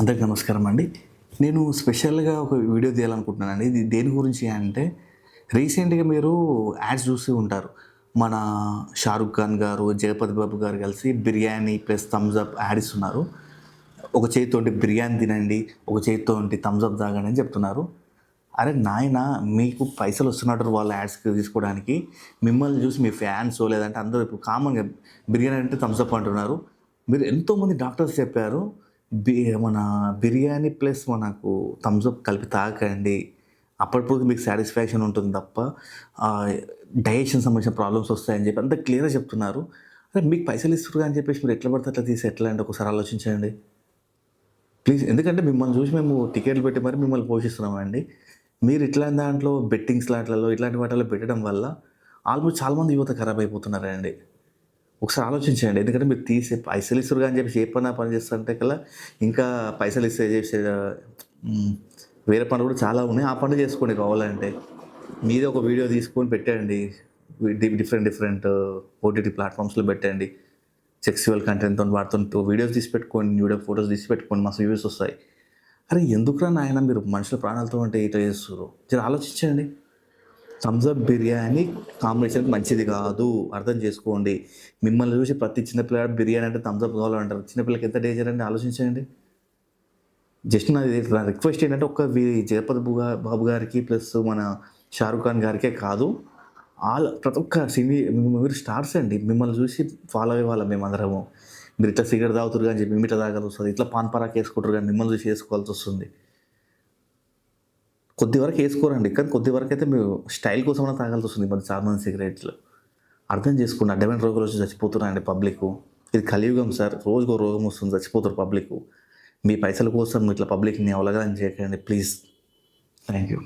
అందరికి నమస్కారం అండి. నేను స్పెషల్గా ఒక వీడియో తీయాలనుకుంటున్నానండి. ఇది దేని గురించి అంటే రీసెంట్గా మీరు యాడ్స్ చూసి ఉంటారు. మన షారుఖ్ ఖాన్ గారు జగపతి బాబు గారు కలిసి biryani plus Thums Up ad ఇస్తున్నారు. ఒక చేతితోటి బిర్యానీ తినండి ఒక చేతితోటి థమ్స్ అప్ తాగండి అని చెప్తున్నారు. అరే నాయన మీకు పైసలు వస్తున్నట్టు వాళ్ళ యాడ్స్కి తీసుకోవడానికి మిమ్మల్ని చూసి మీ ఫ్యాన్స్ లేదంటే అందరూ ఇప్పుడు కామన్గా బిర్యానీ అంటే థమ్స్ అప్ అంటున్నారు. మీరు ఎంతోమంది డాక్టర్స్ చెప్పారు. మన బిర్యానీ ప్లస్ మనకు థమ్స్ అప్ కలిపి తాగండి. అప్పటిప్పుడు మీకు సాటిస్ఫాక్షన్ ఉంటుంది తప్ప డైజెషన్ సంబంధించిన ప్రాబ్లమ్స్ వస్తాయని చెప్పి అంత క్లియర్గా చెప్తున్నారు. అరే మీకు పైసలు ఇస్తారు అని చెప్పేసి మీరు ఎట్లా పడితే అట్లా తీసి ఎట్లా అంటే ఒకసారి ఆలోచించండి. ప్లీజ్ ఎందుకంటే మిమ్మల్ని చూసి మేము టికెట్లు పెట్టి మరి మిమ్మల్ని పోషిస్తున్నామండి. మీరు ఇట్లాంటి దాంట్లో బెట్టింగ్స్ లాట్లలో ఇట్లాంటి వాటిలో పెట్టడం వల్ల ఆల్మోస్ట్ చాలామంది యువత ఖరాబ్ అయిపోతున్నారండి. ఒకసారి ఆలోచించండి. ఎందుకంటే మీరు తీసే పైసలు ఇస్తారు అని చెప్పేసి ఏ పని పని చేస్తుంటే కల్లా ఇంకా పైసలు ఇస్తే చేసే వేరే పనులు కూడా చాలా ఉన్నాయి. ఆ పనులు చేసుకోండి కావాలంటే. మీదే ఒక వీడియో తీసుకొని పెట్టండి. డిఫరెంట్ డిఫరెంట్ ఓటీటీ ప్లాట్ఫామ్స్లో పెట్టండి. సెక్సువల్ కంటెంట్తో వాడుతుంటూ వీడియోస్ తీసి పెట్టుకోండి. వీడియో ఫొటోస్ తీసి పెట్టుకోండి. మస్తు వ్యూస్ వస్తాయి. అరే ఎందుకురా నాయన మీరు మనుషుల ప్రాణాలతో అంటే ఇట్లా చేస్తారు జర ఆలోచించండి. థమ్స్అప్ బిర్యానీ కాంబినేషన్ మంచిది కాదు. అర్థం చేసుకోండి. మిమ్మల్ని చూసి ప్రతి చిన్నపిల్లడు బిర్యానీ అంటే థమ్స్అప్ కావాలంటారు. చిన్నపిల్లకి ఎంత డేంజర్ అని ఆలోచించండి. జస్ట్ నాది నా రిక్వెస్ట్ ఏంటంటే ఒక్క వీ- జగపతి బాబు బాబు గారికి ప్లస్ మన షారుఖ్ ఖాన్ గారికే కాదు. ఆల్ ప్రతి ఒక్క సినీ మీరు స్టార్స్ అండి. మిమ్మల్ని చూసి ఫాలో అయ్యే వాళ్ళం మేమందరము. మీరు ఇట్లా సిగరెట్ తాగుతారు కానీ చెప్పి ఇట్లా తాగాల్సి వస్తుంది. ఇట్లా పాన్ పరాక్ వేసుకుంటారు కానీ మిమ్మల్ని చూసి వేసుకోవాల్సి వస్తుంది. కొద్ది వరకు వేసుకోరండి. కానీ కొద్ది వరకు అయితే మీరు స్టైల్ కోసమైనా తాగాల్సి వస్తుంది. మరి చాలా మంది సిగరెట్లు. అర్థం చేసుకోండి అడ్డమైన రోగులు వచ్చి చచ్చిపోతున్నారండి పబ్లిక్. ఇది కలియుగం సార్. రోజుకో రోగం వస్తుంది చచ్చిపోతారు పబ్లిక్. మీ పైసల కోసం ఇట్లా పబ్లిక్ని అవలగాలని చేయకండి ప్లీజ్. Thank you.